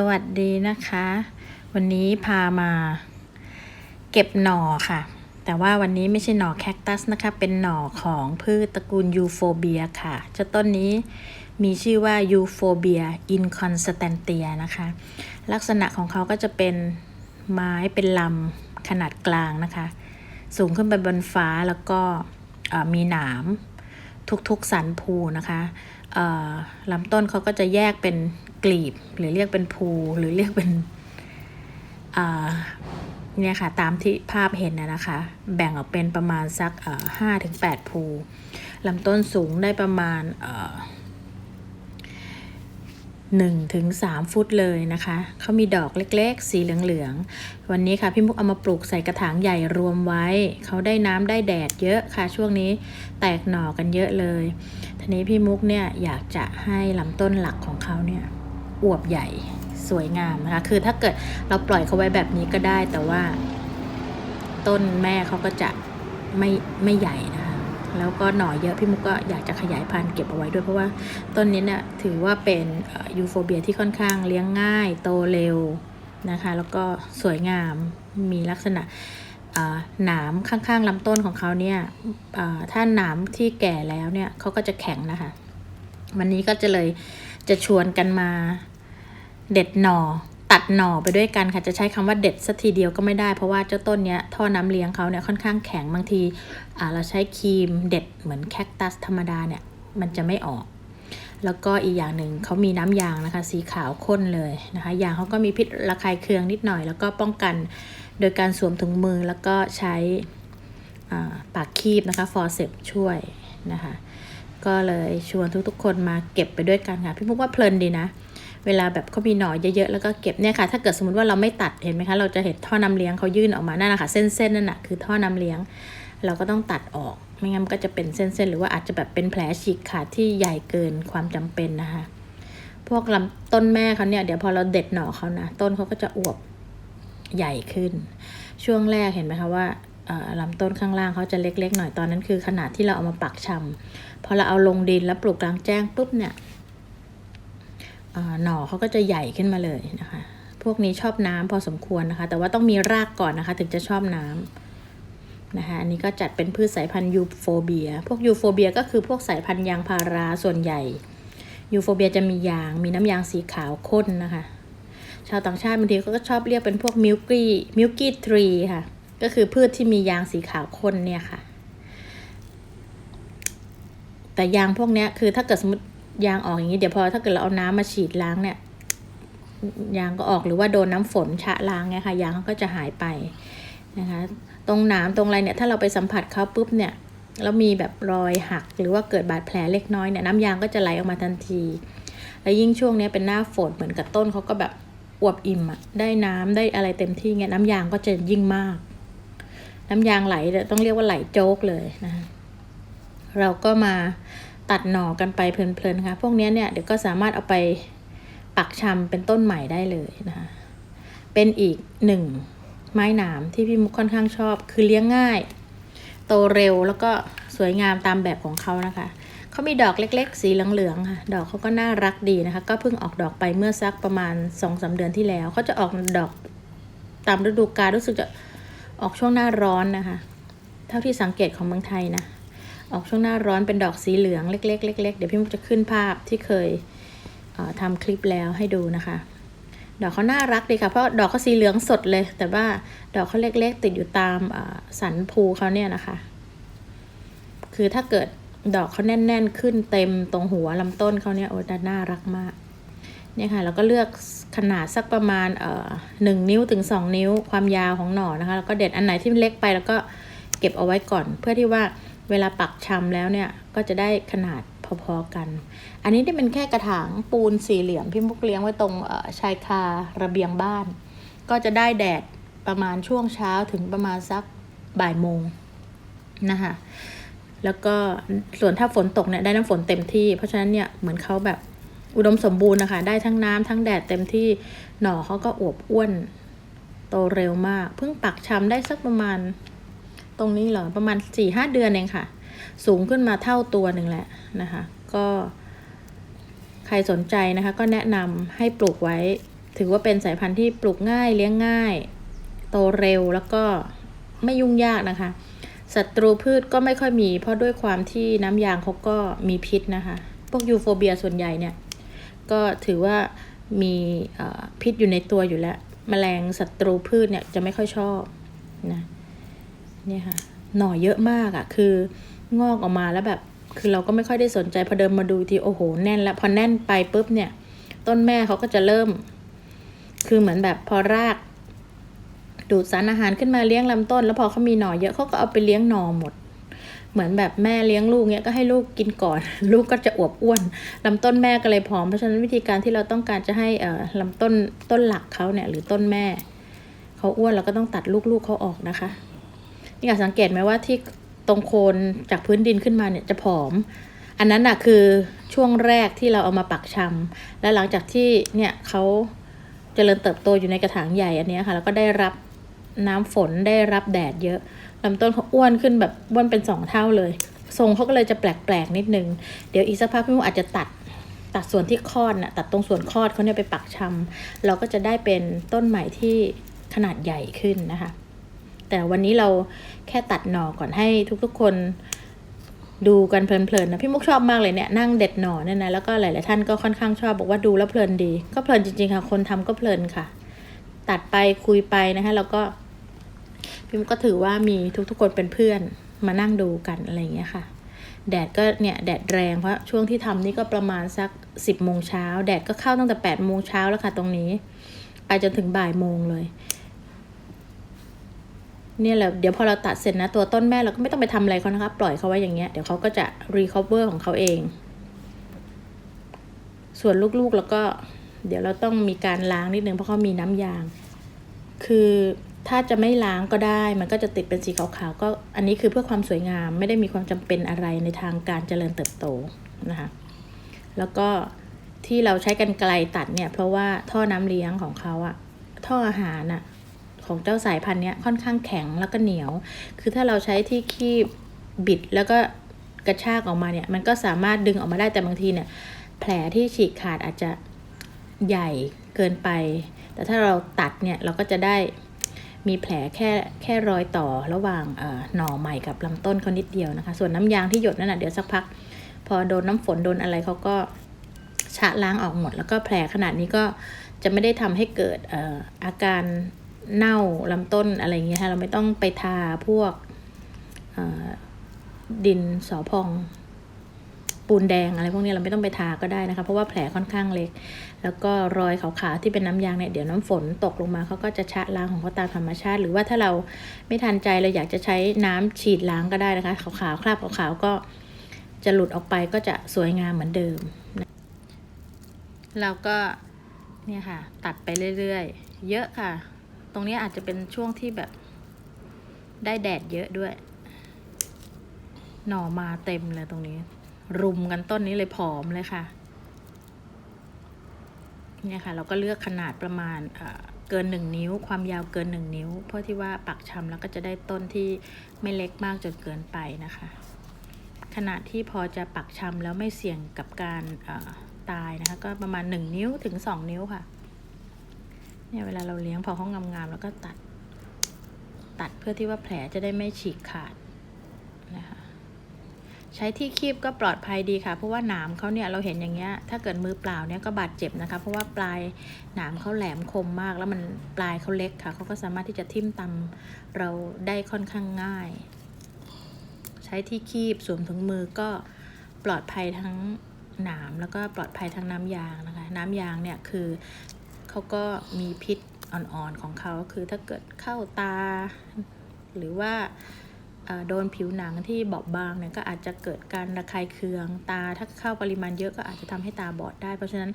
สวัสดีนะคะ วันนี้พามาเก็บหน่อค่ะ แต่ว่าวันนี้ไม่ใช่หน่อแคคตัสนะคะ เป็นหน่อของพืชตระกูลยูโฟเบียค่ะเจ้าต้นนี้มีชื่อว่ายูโฟเบียอินคอนสแตนเตียนะคะ ลักษณะของเขาก็จะเป็นไม้เป็นลำขนาดกลางนะคะ สูงขึ้นไปบนฟ้าแล้วก็มีหนาม ทุกๆสันภูนะคะลำต้นเขาก็จะแยกเป็นกลีบ หรือเรียกเป็นภูหรือเรียกเป็นเนี่ยค่ะตามที่ภาพเห็นนะคะ แบ่งออกเป็นประมาณสักห้าถึงแปดภูลำต้นสูงได้ประมาณ 1-3 ฟุตเลยนะคะ เขามีดอกเล็กๆ สีเหลืองๆ วันนี้ค่ะพี่มุกเอามาปลูกใส่กระถางใหญ่รวมไว้ เขาได้น้ำได้แดดเยอะค่ะ ช่วงนี้แตกหน่อกันเยอะเลย ทีนี้พี่มุกเนี่ยอยากจะให้ลำต้นหลักของเขาเนี่ยอวบใหญ่สวยงามนะคะ คือถ้าเกิดเราปล่อยเขาไว้แบบนี้ก็ได้ แต่ว่า ต้นแม่เขาก็จะไม่ไม่ใหญ่นะ แล้วก็หน่อเยอะพี่มุกก็อยากจะขยายพันธุ์เก็บเอาไว้ด้วยเพราะว่าต้นนี้เนี่ยถือว่าเป็นยูโฟเบียที่ค่อนข้างเลี้ยงง่าย โตเร็วนะคะ แล้วก็สวยงามมีลักษณะหนามข้างๆลำต้นของเขาเนี่ยถ้าหนามที่แก่แล้วเนี่ยเขาก็จะแข็งนะคะ วันนี้ก็จะเลยจะชวนกันมาเด็ดหน่อ ตัดหน่อไปด้วยกันค่ะจะใช้คำว่าเด็ดสักทีเดียวก็ไม่ได้ เพราะว่าเจ้าต้นเนี้ยท่อน้ำเลี้ยงเขาเนี่ยค่อนข้างแข็งบางทีเราใช้ครีมเด็ดเหมือนแคคตัสธรรมดาเนี่ยมันจะไม่ออก แล้วก็อีกอย่างหนึ่งเขามีน้ำยางนะคะ สีขาวข้นเลยนะคะยางเขาก็มีพิษระคายเคืองนิดหน่อย แล้วก็ป้องกันโดยการสวมถุงมือแล้วก็ใช้ปากคีบนะคะฟอร์เซปช่วยนะคะก็เลยชวนทุกๆคนมาเก็บไปด้วยกันค่ะพี่มุกว่าเพลินดีนะ เวลาแบบเขามีหน่อเยอะๆแล้วก็เก็บเนี่ยค่ะถ้าเกิดสมมติว่าเราไม่ตัดเห็นไหมคะเราจะเห็นท่อน้าเลี้ยงเขายื่นออกมานั่นนะคะเส้นๆนั่นแหะคือท่อน้าเลี้ยง เราก็ต้องตัดออก ไม่งั้นมันก็จะเป็นเส้นๆหรือว่าอาจจะแบบเป็นแผลฉีกขาดที่ใหญ่เกินความจำเป็นนะคะพวกลำต้นแม่เขาเนี่ยเดี๋ยวพอเราเด็ดหน่อเขานะต้นเขาก็จะอวบใหญ่ขึ้น ช่วงแรกเห็นไหมคะว่าลำต้นข้างล่างเขาจะเล็กๆหน่อยตอนนั้นคือขนาดที่เราเอามาปักชำพอเราเอาลงดินแล้วปลูกกลางแจ้งปุ๊บเนี่ย หน่อเขาก็จะใหญ่ขึ้นมาเลยนะคะ พวกนี้ชอบน้ำพอสมควรนะคะ แต่ว่าต้องมีรากก่อนนะคะ ถึงจะชอบน้ำนะคะอันนี้ก็จัดเป็นพืชสายพันธุ์ยูโฟเบีย พวกยูโฟเบียก็คือพวกสายพันธุ์ยางพาราส่วนใหญ่ยูโฟเบียจะมียาง มีน้ำยางสีขาวข้นนะคะ ชาวต่างชาติบางทีเขาก็ชอบเรียกเป็นพวกมิลกี้มิลกี้ทรีค่ะ ก็คือพืชที่มียางสีขาวข้นเนี่ยค่ะ แต่ยางพวกนี้คือถ้าเกิดสมมติ ยางออกอย่างนี้เดี๋ยวพอถ้าเกิดเราเอาน้ำมาฉีดล้างเนี่ยยางก็ออกหรือว่าโดนน้ำฝนชะล้างเนี่ยค่ะยางก็จะหายไปนะคะ ตรงหนามตรงอะไรเนี่ยถ้าเราไปสัมผัสเขาปุ๊บเนี่ยแล้วมีแบบรอยหักหรือว่าเกิดบาดแผลเล็กน้อยเนี่ยน้ำยางก็จะไหลออกมาทันที แล้วยิ่งช่วงนี้เป็นหน้าฝนเหมือนกับต้นเขาก็แบบอวบอิ่มอะได้น้ำได้อะไรเต็มที่เงี้ยน้ำยางก็จะยิ่งมาก น้ำยางไหลต้องเรียกว่าไหลโจกเลยนะเราก็มา ตัดหน่อกันไปเพลินๆค่ะ พวกนี้เนี่ยเดี๋ยวก็สามารถเอาไปปักชำเป็นต้นใหม่ได้เลยนะคะเป็นอีกหนึ่งไม้หนามที่พี่มุกค่อนข้างชอบ คือเลี้ยงง่าย โตเร็วแล้วก็สวยงามตามแบบของเขานะคะเขามีดอกเล็ก ๆ สีเหลืองๆค่ะ ดอกเขาก็น่ารักดีนะคะ ก็เพิ่งออกดอกไปเมื่อสักประมาณสองสาเดือนที่แล้วเขาจะออกดอกตามฤดูกาลรู้สึกจะออกช่วงหน้าร้อนนะคะ เท่าที่สังเกตของเมืองไทยนะ ออกช่วงหน้าร้อนเป็นดอกสีเหลืองเล็กๆเล็กๆเดี๋ยวพี่มุกจะขึ้นภาพที่เคยทำคลิปแล้วให้ดูนะคะ ดอกเขาน่ารักดีค่ะ เพราะดอกเขาสีเหลืองสดเลย แต่ว่าดอกเขาเล็ก ๆ ติดอยู่ตามสันภูเขาเนี่ยนะคะ คือถ้าเกิดดอกเขาแน่น ๆ ขึ้นเต็มตรงหัวลำต้นเขาเนี่ยโอ้จะน่ารักมาก เนี่ยค่ะ เราก็เลือกขนาดสักประมาณหนึ่งนิ้วถึงสองนิ้วความยาวของหน่อนะคะ แล้วก็เด็ดอันไหนที่เล็กไปแล้วก็เก็บเอาไว้ก่อน เพื่อที่ว่า เวลาปักชำแล้วเนี่ยก็จะได้ขนาดพอๆกัน อันนี้ที่เป็นแค่กระถางปูนสี่เหลี่ยมพี่มุกเลี้ยงไว้ตรงชายคาระเบียงบ้าน ก็จะได้แดดประมาณช่วงเช้าถึงประมาณสักบ่ายโมงนะคะแล้วก็ส่วนถ้าฝนตกเนี่ยได้น้ำฝนเต็มที่ เพราะฉะนั้นเนี่ยเหมือนเขาแบบอุดมสมบูรณ์นะคะ ได้ทั้งน้ำทั้งแดดเต็มที่หน่อเขาก็อวบอ้วน โตเร็วมาก เพิ่งปักชำได้สักประมาณ ตรงนี้เหรอ ประมาณสี่ห้าเดือนเองค่ะ สูงขึ้นมาเท่าตัวหนึ่งแหละนะคะ ก็ใครสนใจนะคะ ก็แนะนำให้ปลูกไว้ ถือว่าเป็นสายพันธุ์ที่ปลูกง่ายเลี้ยงง่าย โตเร็วแล้วก็ไม่ยุ่งยากนะคะศัตรูพืชก็ไม่ค่อยมี เพราะด้วยความที่น้ำยางเขาก็มีพิษนะคะ พวกยูโฟเบียส่วนใหญ่เนี่ย ก็ถือว่ามีพิษอยู่ในตัวอยู่แล้วแมลงศัตรูพืชเนี่ยจะไม่ค่อยชอบนะ เนี่ยค่ะ หน่อเยอะมากอะ่ะ คืองอกออกมาแล้วแบบ คือเราก็ไม่ค่อยได้สนใจพอเดินมาดูทีโอ้โหแน่นแล้วพอแน่นไปปุ๊บเนี่ย ต้นแม่เขาก็จะเริ่ม คือเหมือนแบบพอราก ดูดสารอาหารขึ้นมาเลี้ยงลำต้น แล้วพอเขามีหน่อเยอะเขาก็เอาไปเลี้ยงหน่อหมด เหมือนแบบแม่เลี้ยงลูกเนี้ยก็ให้ลูกกินก่อน ลูกก็จะอวบอ้วนลำต้นแม่ก็เลยผอมเพราะฉะนั้นวิธีการที่เราต้องการจะให้เอ่อลำต้นต้นหลักเขาเนี่ย หรือต้นแม่เขาอ้วนเราก็ต้องตัดลูกๆเขาออกนะคะ นี่ค่ะสังเกตไหมว่าที่ตรงโคนจากพื้นดินขึ้นมาเนี่ยจะผอม อันนั้นน่ะคือช่วงแรกที่เราเอามาปักชำและหลังจากที่เนี่ยเขาเจริญเติบโตอยู่ในกระถางใหญ่อันนี้ค่ะ แล้วก็ได้รับน้ำฝนได้รับแดดเยอะลำต้นเขาอ้วนขึ้นแบบอ้วนเป็นสองเท่าเลย ทรงเขาก็เลยจะแปลกๆนิดนึง เดี๋ยวอีกสักพักพี่มุอาจจะตัดตัดส่วนที่คลอดน่ะตัดตรงส่วนคลอดเขาเนี่ยไปปักชำเราก็จะได้เป็นต้นใหม่ที่ขนาดใหญ่ขึ้นนะคะ แต่วันนี้เราแค่ตัดหน่อก่อนให้ทุกๆคนดูกันเพลินๆนะพี่มุกชอบมากเลยเนี่ยนั่งเด็ดหน่อเนี่ยนะแล้วก็หลายๆท่านก็ค่อนข้างชอบบอกว่าดูแล้วเพลินดี ก็เพลินจริงๆค่ะ คนทำก็เพลินค่ะ ตัดไปคุยไปนะคะแล้วก็พี่มุกก็ถือว่ามีทุกๆคนเป็นเพื่อนมานั่งดูกันอะไรอย่างเงี้ยค่ะ แดดก็เนี่ยแดดแรงเพราะช่วงที่ทำนี่ก็ประมาณสักสิบโมงเช้าแดดก็เข้าตั้งแต่แปดโมงเช้าแล้วค่ะ ตรงนี้ ไปจนถึงบ่ายโมงเลย เนี่ยแหละเดี๋ยวพอเราตัดเสร็จนะตัวต้นแม่เราก็ไม่ต้องไปทำอะไรเขานะคะ ปล่อยเขาไว้อย่างเงี้ยเดี๋ยวเขาก็จะ recover ของเขาเอง ส่วนลูกๆแล้วก็ เดี๋ยวเราต้องมีการล้างนิดนึงเพราะเขามีน้ำยาง คือถ้าจะไม่ล้างก็ได้ มันก็จะติดเป็นสีขาวๆก็อันนี้คือเพื่อความสวยงาม ไม่ได้มีความจำเป็นอะไรในทางการเจริญเติบโตนะคะแล้วก็ที่เราใช้กันไกลตัดเนี่ย เพราะว่าท่อน้ำเลี้ยงของเขาอะท่ออาหารอะ ของเจ้าสายพันธุ์นี้ค่อนข้างแข็งแล้วก็เหนียว คือถ้าเราใช้ที่คีบบิดแล้วก็กระชากออกมาเนี่ย มันก็สามารถดึงออกมาได้แต่บางทีเนี่ย แผลที่ฉีกขาดอาจจะใหญ่เกินไป แต่ถ้าเราตัดเนี่ยเราก็จะได้มีแผลแค่แค่รอยต่อระหว่างหน่อใหม่กับลำต้นเขานิดเดียวนะคะ ส่วนน้ำยางที่หยดนั่นนะเดี๋ยวสักพัก พอโดนน้ำฝนโดนอะไรเขาก็ชะล้างออกหมด แล้วก็แผลขนาดนี้ก็จะไม่ได้ทำให้เกิดอออาการ เน่าลำต้นอะไรอย่างเงี้ยค่ะเราไม่ต้องไปทาพวกดินสอพอง ปูนแดงอะไรพวกนี้เราไม่ต้องไปทาก็ได้นะคะ เพราะว่าแผลค่อนข้างเล็ก แล้วก็รอยขาวๆที่เป็นน้ำยางเนี่ยเดี๋ยวน้ำฝนตกลงมาเขาก็จะชะล้างของเขาตามธรรมชาติ หรือว่าถ้าเราไม่ทันใจเราอยากจะใช้น้ำฉีดล้างก็ได้นะคะขาวๆคราบขาวๆก็จะหลุดออกไปก็จะสวยงามเหมือนเดิมเราก็เนี่ยค่ะ ตัดไปเรื่อยๆ เยอะค่ะ ตรงนี้อาจจะเป็นช่วงที่แบบได้แดดเยอะด้วย หน่อมาเต็มเลยตรงนี้ รุมกันต้นนี้เลยผอมเลยค่ะ เนี่ยค่ะ เราก็เลือกขนาดประมาณเกินหนึ่งนิ้ว ความยาวเกินหนึ่งนิ้ว เพราะที่ว่าปักชำแล้วก็จะได้ต้นที่ไม่เล็กมากจนเกินไปนะคะ ขนาดที่พอจะปักชำแล้วไม่เสี่ยงกับการตายนะคะ ก็ประมาณหนึ่งนิ้วถึงสองนิ้วค่ะ เนี่ยเวลาเราเลี้ยงพอเขางงามๆแล้วก็ตัด ตัดเพื่อที่ว่าแผลจะได้ไม่ฉีกขาดนะคะใช้ที่คีบก็ปลอดภัยดีค่ะ เพราะว่าหนามเขาเนี่ยเราเห็นอย่างเงี้ยถ้าเกิดมือเปล่าเนี่ยก็บาดเจ็บนะคะ เพราะว่าปลายหนามเขาแหลมคมมาก แล้วมันปลายเขาเล็กค่ะเขาก็สามารถที่จะทิ่มตำเราได้ค่อนข้างง่าย ใช้ที่คีบสวมถุงมือก็ปลอดภัยทั้งหนามแล้วก็ปลอดภัยทั้งน้ำยางนะคะ น้ำยางเนี่ยคือ เขาก็มีพิษอ่อนๆของเขาคือถ้าเกิดเข้าตา หรือว่าโดนผิวหนังที่บอบบางเนี่ยก็อาจจะเกิดการระคายเคืองตาถ้าเข้าปริมาณเยอะก็อาจจะทำให้ตาบอดได้ เพราะฉะนั้น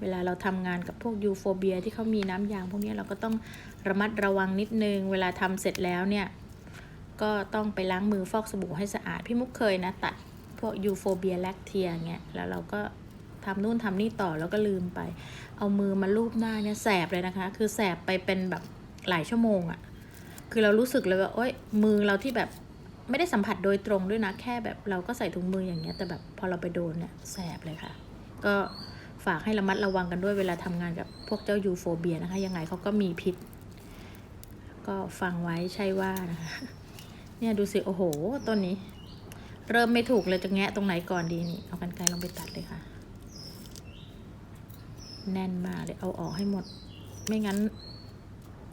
เวลาเราทำงานกับพวกยูโฟเบียที่เขามีน้ำยางพวกนี้เราก็ต้องระมัดระวังนิดนึง เวลาทำเสร็จแล้วเนี่ยก็ต้องไปล้างมือฟอกสบู่ให้สะอาด พี่มุกเคยนะตัดพวกยูโฟเบียแลคเทียเงี้ยแล้วเราก็ ทำนู่นทำนี่ต่อแล้วก็ลืมไป เอามือมาลูบหน้าเนี่ยแสบเลยนะคะ คือแสบไปเป็นแบบหลายชั่วโมงอะคือเรารู้สึกเลยว่าโอ๊ยมือเราที่แบบไม่ได้สัมผัสโดยตรงด้วยนะ แค่แบบเราก็ใส่ถุงมืออย่างเงี้ย แต่แบบพอเราไปโดนเนี่ยแสบเลยค่ะ ก็ฝากให้ระมัดระวังกันด้วยเวลาทำงานกับพวกเจ้ายูโฟเบียนะคะ ยังไงเขาก็มีพิษ ก็ฟังไว้ใช่ว่านะคะเนี่ยดูสิ โอ้โหต้นนี้ เริ่มไม่ถูกเลยจะแงะตรงไหนก่อนดีนี่ เอากันไกลลงไปตัดเลยค่ะ แน่นมากเลยเอาออกให้หมด ไม่งั้น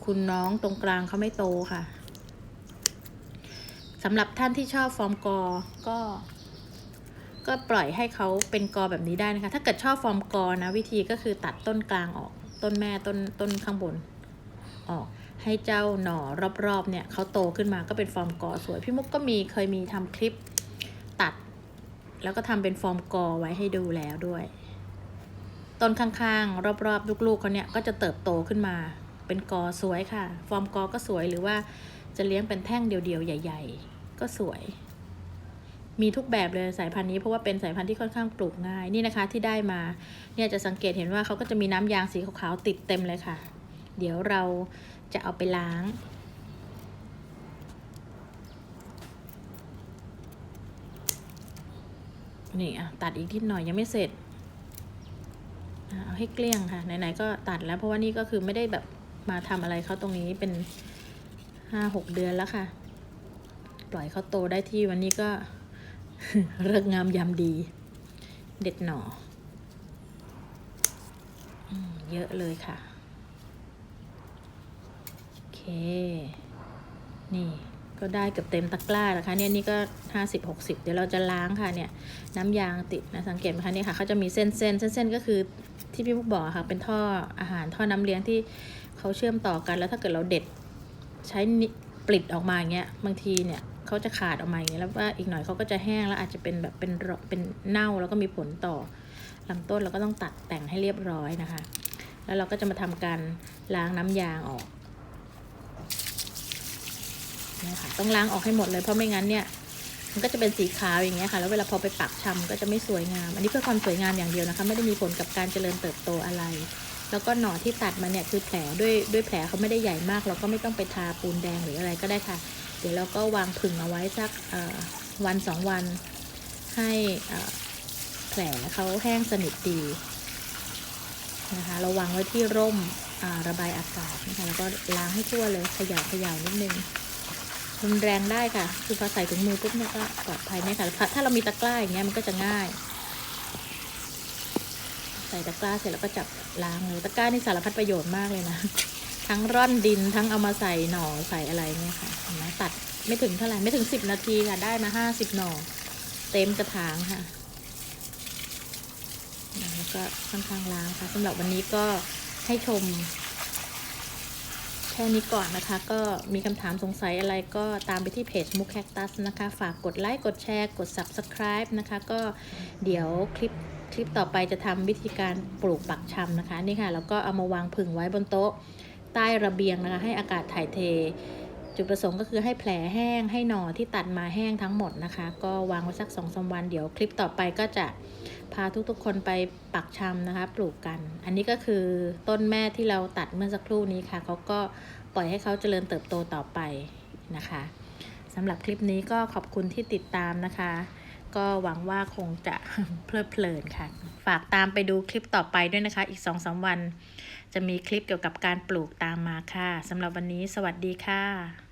คุณน้องตรงกลางเขาไม่โตค่ะสำหรับท่านที่ชอบฟอร์มกอ ก็ ก็ปล่อยให้เขาเป็นกอแบบนี้ได้นะคะ ถ้าเกิดชอบฟอร์มกอนะ วิธีก็คือตัดต้นกลางออก ต้นแม่ต้นต้นข้างบน ออก ให้เจ้าหน่อรอบๆเนี่ยเขาโตขึ้นมาก็เป็นฟอร์มกอสวย พี่มุกก็มีเคยมีทำคลิปตัด แล้วก็ทำเป็นฟอร์มกอไว้ให้ดูแล้วด้วย ต้นข้างๆ รอบๆ ลูกๆเขาเนี่ยก็จะเติบโตขึ้นมา เป็นกอสวยค่ะ ฟอร์มกอก็สวยหรือว่าจะเลี้ยงเป็นแท่งเดียวๆ ใหญ่ ๆ ก็สวย มีทุกแบบเลยสายพันธุ์นี้เพราะว่าเป็นสายพันธุ์ที่ค่อนข้างปลูกง่ายนี่นะคะที่ได้มา เนี่ยจะสังเกตเห็นว่าเขาก็จะมีน้ำยางสีขาวๆติดเต็มเลยค่ะ เดี๋ยวเราจะเอาไปล้างนี่อะตัดอีกนิดหน่อยยังไม่เสร็จ ให้เกลี้ยงค่ะ ไหนๆก็ตัดแล้ว เพราะว่านี่ก็คือไม่ได้แบบมาทำอะไรเขาตรงนี้เป็นห้าหกเดือนแล้วค่ะ ปล่อยเขาโตได้ที่วันนี้ก็เลิกงามยามดี เด็ดหน่ออเยอะเลยค่ะ โอเค นี่ ก็ได้เกือบเต็มตะกร้าแล้วค่ะเนี่ยนี่ก็ห้าสิบหกสิบเดี๋ยวเราจะล้างค่ะเนี่ยน้ำยางติดนะสังเกตไหมคะเนี่ยค่ะเขาจะมีเส้นเส้นเส้นเส้นก็คือที่พี่มุกบอกค่ะเป็นท่ออาหารท่อน้ำเลี้ยงที่เขาเชื่อมต่อกันแล้วถ้าเกิดเราเด็ดใช้ปลิดออกมาอย่างเงี้ยบางทีเนี่ยเขาจะขาดออกมาอย่างเงี้ยแล้วว่าอีกหน่อยเขาก็จะแห้งแล้วอาจจะเป็นแบบเป็นเป็นเน่าแล้วก็มีผลต่อลำต้นเราก็ต้องตัดแต่งให้เรียบร้อยนะคะ แล้วเราก็จะมาทำการล้างน้ำยางออก เนี่ยค่ะต้องล้างออกให้หมดเลยเพราะไม่งั้นเนี่ยมันก็จะเป็นสีขาวอย่างเงี้ยค่ะ แล้วเวลาพอไปปักชำก็จะไม่สวยงาม อันนี้เพื่อความสวยงามอย่างเดียวนะคะ ไม่ได้มีผลกับการเจริญเติบโตอะไร แล้วก็หน่อที่ตัดมาเนี่ยคือแผลด้วยด้วยแผลเขาไม่ได้ใหญ่มาก เราก็ไม่ต้องไปทาปูนแดงหรืออะไรก็ได้ค่ะ เดี๋ยวเราก็วางผึ่งเอาไว้สักวันสองวัน ให้แผลเขาแห้งสนิทดีนะคะเราวางไว้ที่ร่มระบายอากาศนะคะแล้วก็ล้างให้ทั่วเลยขยาขย่านิดนึง รุนแรงได้ค่ะ คือพอใส่ถุงมือปุ๊บเนี่ยก็ปลอดภัยเนี่ยค่ะ ถ้าเรามีตะกร้าอย่างเงี้ยมันก็จะง่าย ใส่ตะกร้าเสร็จแล้วก็จับล้างเลยตะกร้านี่สารพัดประโยชน์มากเลยนะ ทั้งร่อนดินทั้งเอามาใส่หน่อใส่อะไรเนี่ยค่ะเห็นไหมตัดไม่ถึงเท่าไหร่ไม่ถึงสิบนาทีค่ะได้มาห้าสิบหน่อ เต็มกระถางค่ะแล้วก็ค่อนข้างล้างค่ะสำหรับวันนี้ก็ให้ชม แค่นี้ก่อนนะคะ ก็มีคำถามสงสัยอะไรก็ตามไปที่เพจมุกแคคตัสนะคะ ฝากกดไลค์กดแชร์ กด Subscribe นะคะ ก็เดี๋ยวคลิปคลิปต่อไปจะทำวิธีการปลูกปักชำนะคะ นี่ค่ะ แล้วก็เอามาวางผึ่งไว้บนโต๊ะ ใต้ระเบียงนะคะ ให้อากาศถ่ายเท จุดประสงค์ก็คือให้แผลแห้งให้หน่อที่ตัดมาแห้งทั้งหมดนะคะ ก็วางไว้สักสองสาวันเดี๋ยวคลิปต่อไปก็จะ พาทุกๆคนไปปักชำนะคะ ปลูกกัน อันนี้ก็คือต้นแม่ที่เราตัดเมื่อสักครู่นี้ค่ะ เขาก็ปล่อยให้เขาเจริญเติบโตต่อไปนะคะสำหรับคลิปนี้ก็ขอบคุณที่ติดตามนะคะ ก็หวังว่าคงจะเพลิดเพลินค่ะ ฝากตามไปดูคลิปต่อไปด้วยนะคะ อีก2-3วัน จะมีคลิปเกี่ยวกับการปลูกตามมาค่ะสำหรับวันนี้สวัสดีค่ะ